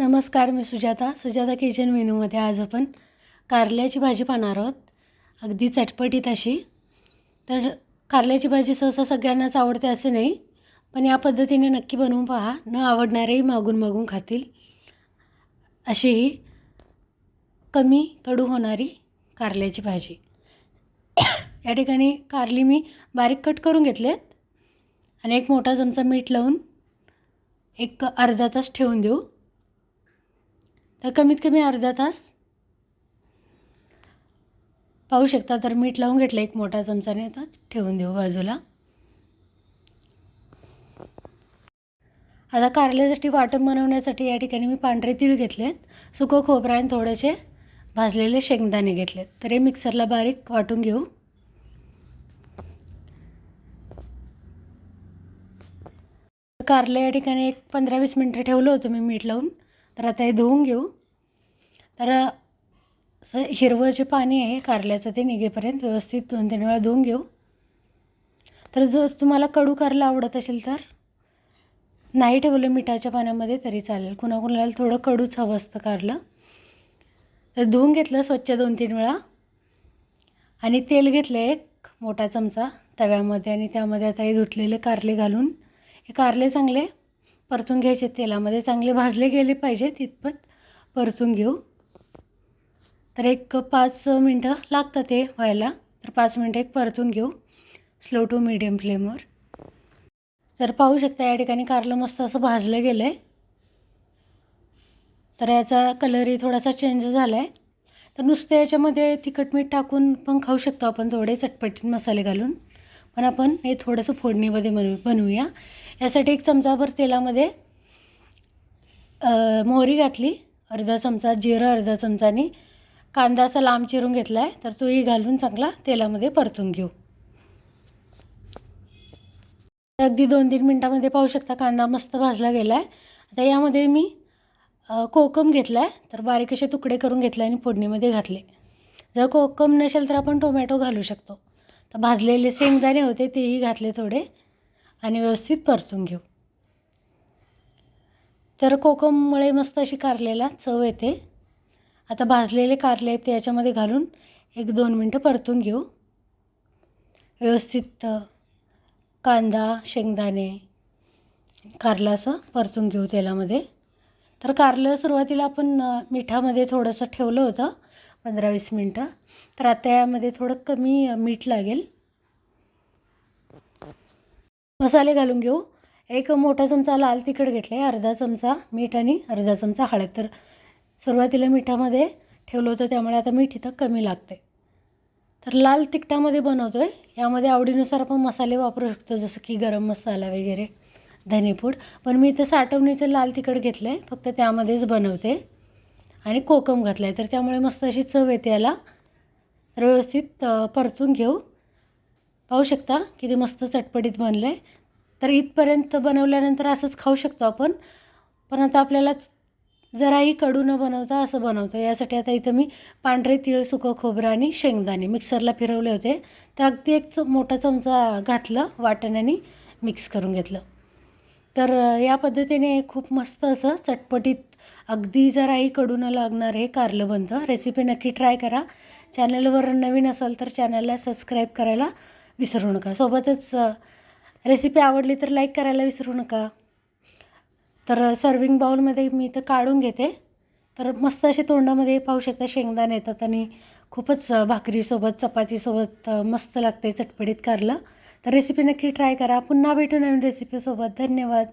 नमस्कार मी सुजाता. सुजाता किचन मेनूमध्ये आज आपण कारल्याची भाजी पाहणार आहोत. अगदी चटपटीत अशी. तर कारल्याची भाजी सहसा सगळ्यांनाच आवडते असे नाही पण या पद्धतीने नक्की बनवून पहा. न आवडणारेही मागून मागून खातील. अशी ही कमी कडू होणारी कारल्याची भाजी. या ठिकाणी कारली मी बारीक कट करून घेतलेत आणि एक मोठा चमचा मीठ लावून एक अर्धा तास ठेवून देऊ. तर कमीत कमी अर्धा तास. पाहू शकता तर मीठ लावून घेतलं एक मोठा चमचाने आता ठेवून देऊ बाजूला. आता कारल्यासाठी वाटण बनवण्यासाठी या ठिकाणी मी पांढरे तीळ घेतलेत. सुकं खोबरं आणि थोडेसे भाजलेले शेंगदाणे घेतलेत. तर हे मिक्सरला बारीक वाटून घेऊ. कारलं या ठिकाणी एक पंधरा वीस मिनटं ठेवलं होतं मी मीठ लावून. तर आता हे धुवून घेऊ. तर असं हिरवं जे पाणी आहे कारल्याचं ते निघेपर्यंत व्यवस्थित दोन तीन वेळा धुवून घेऊ. तर जर तुम्हाला कडू कारलं आवडत असेल तर नाही ठेवलं मिठाच्या पाण्यामध्ये तरी चालेल. कुणाकुणाला थोडं कडूच हवं असतं कारलं. तर धुवून घेतलं स्वच्छ दोन तीन वेळा. आणि तेल घेतलं एक मोठा चमचा तव्यामध्ये आणि त्यामध्ये आता हे धुतलेले कारले घालून. हे कारले चांगले परतून घ्यायचे तेलामध्ये. चांगले भाजले गेले पाहिजे तितपत परतून घेऊ. तर एक पाच मिनटं लागतं ते व्हायला. तर पाच मिनटं एक परतून घेऊ. स्लो टू मीडियम फ्लेमवर तर पाहू शकता या ठिकाणी कारलं मस्त असं भाजलं गेलं आहे तर याचा कलरही थोडासा चेंज झाला आहे तर नुसतं याच्यामध्ये तिखट मीठ टाकून पण खाऊ शकतो आपण थोडे चटपटीत मसाले घालून. पण आपण हे थोडंसं फोडणीमध्ये बनवू बनवूया. यासाठी एक चमचाभर तेलामध्ये मोहरी घातली. अर्धा चमचा जिरं अर्धा चमचानी कांदा असा लांब चिरून घेतला आहे तर तोही घालून चांगला तेलामध्ये परतून घेऊ. अगदी दोन तीन मिनटामध्ये पाहू शकता कांदा मस्त भाजला गेला आहे आता यामध्ये मी कोकम घेतला आहे तर बारीक असे तुकडे करून घेतले आणि फोडणीमध्ये घातले. जर कोकम नसेल तर आपण टोमॅटो घालू शकतो. तर भाजलेले शेंगदाणे होते तेही घातले थोडे आणि व्यवस्थित परतून घेऊ. तर कोकममुळे मस्त अशी कारलेला चव येते. आता भाजलेले कारले ते याच्यामध्ये घालून एक दोन मिनटं परतून घेऊ. व्यवस्थित कांदा शेंगदाणे कारलं असं परतून घेऊ तेलामध्ये. तर कारलं सुरुवातीला आपण मिठामध्ये थोडंसं ठेवलं होतं. पंधरा वीस मिनटं. तर आता यामध्ये थोडं कमी मीठ लागेल. मसाले घालून घेऊ. एक मोठा चमचा लाल तिखट घेतलं आहे अर्धा चमचा मीठ आणि अर्धा चमचा हळद. तर सुरुवातीला मिठामध्ये ठेवलं होतं त्यामुळे आता मीठ इथं कमी लागते तर लाल तिखटामध्ये बनवतो आहे यामध्ये आवडीनुसार आपण मसाले वापरू शकतो जसं की गरम मसाला वगैरे धनेपूड. पण मी इथं साठवणीचं लाल तिखट घेतलं आहे फक्त त्यामध्येच बनवते. आणि कोकम घातलं आहे तर त्यामुळे मस्त अशी चव येते याला. तर व्यवस्थित परतून घेऊ. पाहू शकता किती मस्त चटपटीत बनलं आहे तर इथपर्यंत बनवल्यानंतर असंच खाऊ शकतो आपण. पण आता आपल्याला जराही कडू न बनवता असं बनवतो. यासाठी आता इथं मी पांढरे तीळ सुकं खोबरं आणि शेंगदाणे मिक्सरला फिरवले होते. तर अगदी एक च मोठा चमचा घातलं वाटण्याने मिक्स करून घेतलं. तर या पद्धतीने खूप मस्त असं चटपटीत अगदी जराही कडू न लागणार हे कारलं बनतं रेसिपी नक्की ट्राय करा. चॅनलवर नवीन असाल तर चॅनलला सबस्क्राईब करायला विसरू नका. सोबतच रेसिपी आवडली तर लाईक करायला विसरू नका. तर सर्विंग बाउलमध्ये मी इथं काढून घेते. तर मस्त असे तोंडामध्ये पाहू शकता शेंगदाणे येतात आणि खूपच भाकरीसोबत चपातीसोबत मस्त लागते चटपटीत कारलं. तर रेसिपी नक्की ट्राय करा. पुन्हा भेटू नवीन रेसिपीसोबत धन्यवाद.